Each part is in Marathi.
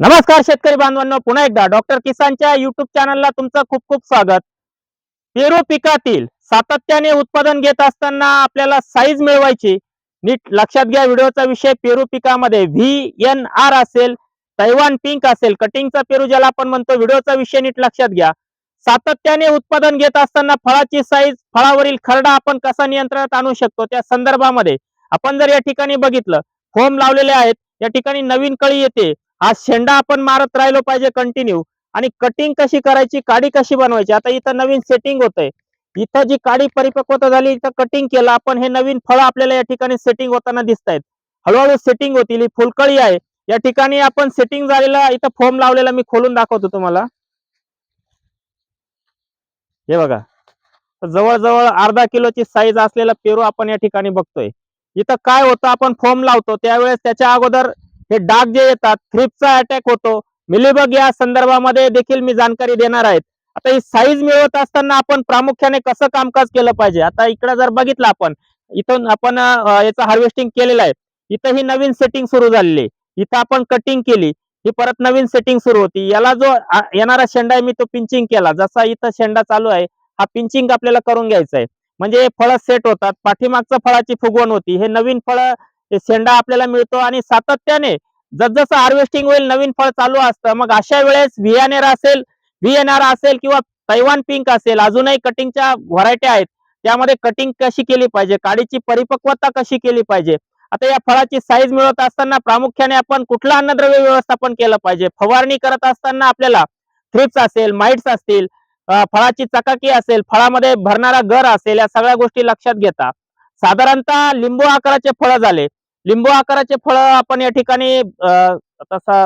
नमस्कार शेतकरी बांधवांनो पुन्हा एकदा डॉक्टर किसानच्या युट्यूब चॅनलला तुमचं खूप खूप स्वागत. पेरू पिकातील सातत्याने उत्पादन घेत असताना आपल्याला साईज मिळवायची. नीट लक्षात घ्या व्हिडिओचा विषय पेरू पिकामध्ये व्ही एन आर असेल तैवान पिंक असेल कटिंगचा पेरू ज्याला आपण म्हणतो व्हिडिओचा विषय नीट लक्षात घ्या. सातत्याने उत्पादन घेत असताना फळाची साईज फळावरील खरडा आपण कसा नियंत्रणात आणू शकतो त्या संदर्भामध्ये. आपण जर या ठिकाणी बघितलं फोम लावलेले आहेत या ठिकाणी नवीन कळी येते. हा शेंडा आपण मारत राहिलो पाहिजे कंटिन्यू आणि कटिंग कशी करायची काडी कशी बनवायची आता इथं नवीन सेटिंग होतंय. इथं जी काडी परिपक्वता झाली इथं कटिंग केलं आपण हे नवीन फळं आपल्याला या ठिकाणी सेटिंग होताना दिसत आहेत हळूहळू सेटिंग होतील ही फुलकळी आहे. या ठिकाणी आपण सेटिंग झालेला इथं फॉर्म लावलेला मी खोलून दाखवतो तुम्हाला. हे बघा. जवळजवळ अर्धा किलोची साईज असलेला पेरू आपण या ठिकाणी बघतोय. इथं काय होतं आपण फॉर्म लावतो त्यावेळेस त्याच्या अगोदर हे डाग जे येतात थ्रिपचा अटॅक होतो. मिलीबग या संदर्भामध्ये देखील मी जाणकारी देणार आहेत आता ही साईज मिळवत असताना आपण प्रामुख्याने कसं कामकाज केलं पाहिजे? आता इकडे जर बघितलं आपण इथून आपण याचं हार्वेस्टिंग केलेलं आहे. इथं ही नवीन सेटिंग सुरू झालेली आहे. इथं आपण कटिंग केली. ही परत नवीन सेटिंग सुरू होती. याला जो येणारा शेंडा आहे मी तो पिंचिंग केला. जसा इथं शेंडा चालू आहे हा पिंचिंग आपल्याला करून घ्यायचा आहे. म्हणजे हे फळं सेट होतात. पाठीमागचं फळाची फुगवण होती. हे नवीन फळं शेंडा आपल्याला मिळतो आणि सातत्याने जसजसं हार्वेस्टिंग होईल नवीन फळ चालू असतं मग अशा वेळेस व्हीएनआर असेल व्हीएनआर असेल किंवा तैवान पिंक असेल अजूनही कटिंगच्या व्हरायटी आहेत त्यामध्ये कटिंग कशी केली पाहिजे काडीची परिपक्वता कशी केली पाहिजे आता या फळाची साईज मिळवत असताना प्रामुख्याने आपण कुठलं अन्नद्रव्य व्यवस्थापन केलं पाहिजे फवारणी करत असताना आपल्याला थ्रिप्स असेल माइट्स असतील फळाची चकाकी असेल फळामध्ये भरणारा गर असेल या सगळ्या गोष्टी लक्षात घेता. साधारणतः लिंबू आकाराचे फळं झाले लिंबू आकाराचे फळ आपण या ठिकाणी तसा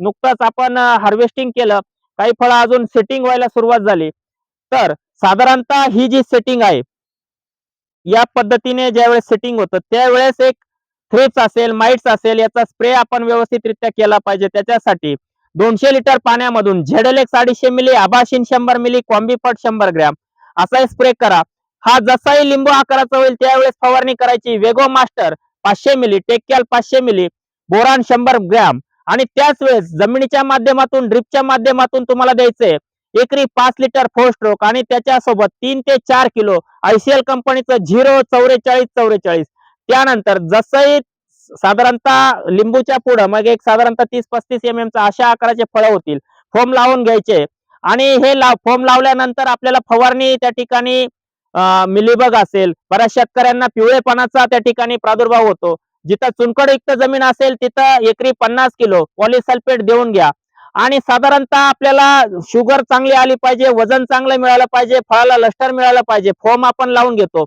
नुकताच आपण हार्वेस्टिंग केलं. काही फळं अजून सेटिंग व्हायला सुरुवात झाली. तर साधारणतः ही जी सेटिंग आहे या पद्धतीने ज्यावेळेस सेटिंग होतं त्यावेळेस एक थ्रिप्स असेल माइट्स असेल याचा स्प्रे आपण व्यवस्थितरित्या केला पाहिजे. त्याच्यासाठी दोनशे लिटर पाण्यामधून झेडलेक्स अडीचशे मिली आभाशीन शंभर मिली कॉम्बीपट शंभर ग्रॅम असा स्प्रे करा. हा जसाही लिंबू आकाराचा होईल त्यावेळेस फवारणी करायची. वेगो मास्टर पाचशे मिली टेक्याल पाचशे मिली बोरान शंभर ग्रॅम. आणि त्याच वेळेस जमिनीच्या माध्यमातून ड्रिपच्या माध्यमातून तुम्हाला द्यायचंय एकरी पाच लिटर फोर स्ट्रोक आणि त्याच्यासोबत तीन ते चार किलो आयसीएल कंपनीचं झिरो चौवेचाळीस चौवेचाळीस त्यानंतर जसंही साधारणतः लिंबूच्या पुढं मग एक साधारणतः तीस पस्तीस एम चा अशा आकाराचे फळं होतील फोम लावून घ्यायचे. आणि हे ला फोम लावल्यानंतर आपल्याला फवारणी त्या ठिकाणी मिलीबग असेल बऱ्याच शेतकऱ्यांना पिवळेपणाचा त्या ठिकाणी प्रादुर्भाव होतो. जिथं चुनकडयुक्त जमीन असेल तिथं एकरी पन्नास किलो पॉलिसल्फेट देऊन घ्या. आणि साधारणतः आपल्याला शुगर चांगली आली पाहिजे वजन चांगलं मिळालं पाहिजे फळाला लष्टर मिळालं पाहिजे फॉर्म आपण लावून घेतो.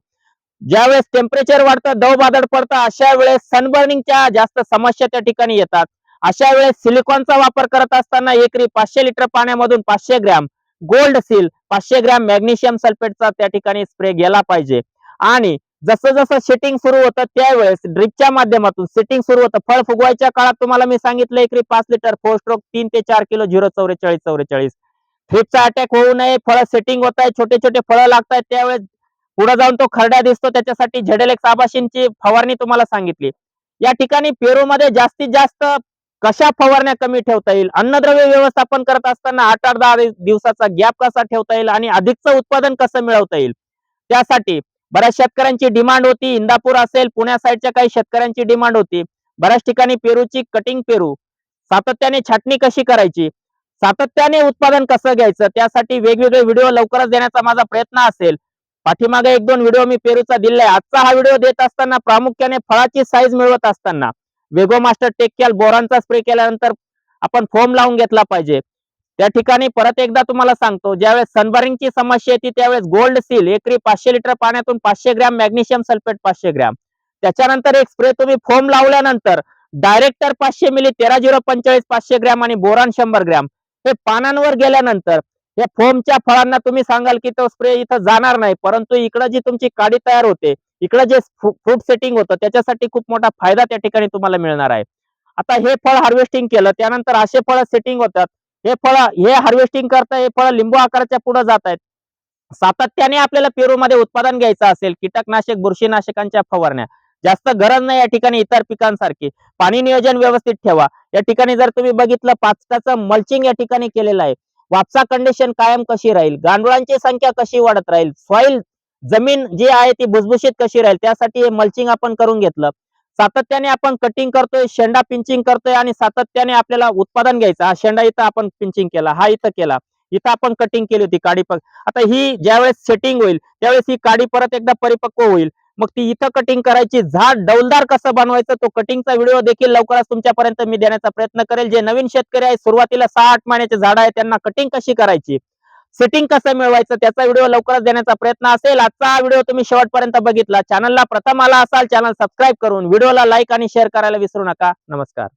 ज्यावेळेस टेम्परेचर वाढतं दव बादड पडतं अशा वेळेस सनबर्निंगच्या जास्त समस्या त्या ठिकाणी येतात. अशा वेळेस सिलिकॉनचा वापर करत असताना एकरी पाचशे लिटर पाण्यामधून पाचशे ग्रॅम गोल्ड सील पाचशे ग्रॅम मॅग्नेशियम सल्फेटचा त्या ठिकाणी स्प्रे गेला पाहिजे. आणि जसं जसं सेटिंग सुरू होतं त्यावेळेस ड्रिपच्या माध्यमातून सेटिंग सुरू होतं. फळ फुगवायच्या काळात तुम्हाला मी सांगितलं एकरी पाच लिटर फोर स्ट्रोक तीन ते चार किलो झिरो चौवेचाळीस चौवेचाळीस थ्रिपचा अटॅक होऊ नये फळ सेटिंग होत आहे छोटे छोटे फळं लागतात त्यावेळेस पुढे जाऊन तो खरडा दिसतो. त्याच्यासाठी झेडेलेक्स आबाशींची फवारणी तुम्हाला सांगितली. या ठिकाणी पेरूमध्ये जास्तीत जास्त कशा फवारण्या कमी ठेवता येईल? अन्नद्रव्य व्यवस्थापन करत असताना आठ आठ दहा दिवसाचा गॅप कसा ठेवता येईल आणि अधिकचं उत्पादन कसं मिळवता येईल? त्यासाठी बऱ्याच शेतकऱ्यांची डिमांड होती. इंदापूर असेल पुण्या साईडच्या काही शेतकऱ्यांची डिमांड होती. बऱ्याच ठिकाणी पेरूची कटिंग पेरू. सातत्याने छाटणी कशी करायची? सातत्याने उत्पादन कसं घ्यायचं? त्यासाठी वेगवेगळे व्हिडिओ लवकरच देण्याचा माझा प्रयत्न असेल. पाठीमागे एक दोन व्हिडिओ मी पेरूचा दिलाय आजचा हा व्हिडिओ देत असताना प्रामुख्याने फळाची साईज मिळवत असताना. वेगो मास्टर टेक्कॅल बोरांचा स्प्रे केल्यानंतर आपण फोम लावून घेतला पाहिजे. त्या ठिकाणी परत एकदा तुम्हाला सांगतो ज्यावेळेस सनबरिंगची समस्या येते त्यावेळेस गोल्ड सील एकरी पाचशे लिटर पाण्यातून पाचशे ग्रॅम मॅग्नेशियम सल्फेट पाचशे ग्रॅम त्याच्यानंतर एक स्प्रे तुम्ही फोम लावल्यानंतर डायरेक्टर पाचशे मिली तेरा झिरो पंचेचाळीस पाचशे ग्रॅम आणि बोरान शंभर ग्रॅम हे पानांवर गेल्यानंतर या फोमच्या फळांना तुम्ही सांगाल की तो स्प्रे इथं जाणार नाही परंतु इकडं जी तुमची काडी तयार होते इकडं जे फ्रूट सेटिंग होतं त्याच्यासाठी खूप मोठा फायदा त्या ठिकाणी तुम्हाला मिळणार आहे. आता हे फळ हार्वेस्टिंग केलं त्यानंतर असे फळ सेटिंग होतात. हे फळ हे हार्वेस्टिंग करता हे फळ लिंबू आकाराच्या पुढे जात आहेत. सातत्याने आपल्याला पेरूमध्ये उत्पादन घ्यायचं असेल कीटकनाशक बुरशीनाशकांच्या फवारण्या. जास्त गरज नाही या ठिकाणी इतर पिकांसारखी. पाणी नियोजन व्यवस्थित ठेवा. या ठिकाणी जर तुम्ही बघितलं पाचटाचं मल्चिंग या ठिकाणी केलेलं आहे. वापसा कंडिशन कायम कशी राहील? गांडुळांची संख्या कशी वाढत राहील? सॉइल जमीन जी आहे ती भुसभुशीत कशी राहील? त्यासाठी हे मल्चिंग आपण करून घेतलं. सातत्याने आपण कटिंग करतोय शेंडा पिंचिंग करतोय आणि सातत्याने आपल्याला उत्पादन घ्यायचं. हा शेंडा इथं आपण पिंचिंग केला हा इथं केला. इथं आपण कटिंग केली होती काडी पग आता ही ज्यावेळेस सेटिंग होईल त्यावेळेस ही काडी परत एकदा परिपक्व होईल. मग ती इथं कटिंग करायची झाड डौलदार कसं बनवायचं तो कटिंगचा व्हिडिओ देखील लवकरच तुमच्यापर्यंत मी देण्याचा प्रयत्न करेल. जे नवीन शेतकरी आहे सुरुवातीला सहा आठ महिन्याचे झाड आहे त्यांना कटिंग कशी करायची? सेटिंग कसं मिळवायचं त्याचा व्हिडिओ लवकरच देण्याचा प्रयत्न असेल. आजचा व्हिडिओ तुम्ही शेवटपर्यंत बघितला. चॅनलला प्रथम आला असाल चॅनल सबस्क्राईब करून. व्हिडिओला लाईक आणि शेअर करायला विसरू नका. नमस्कार.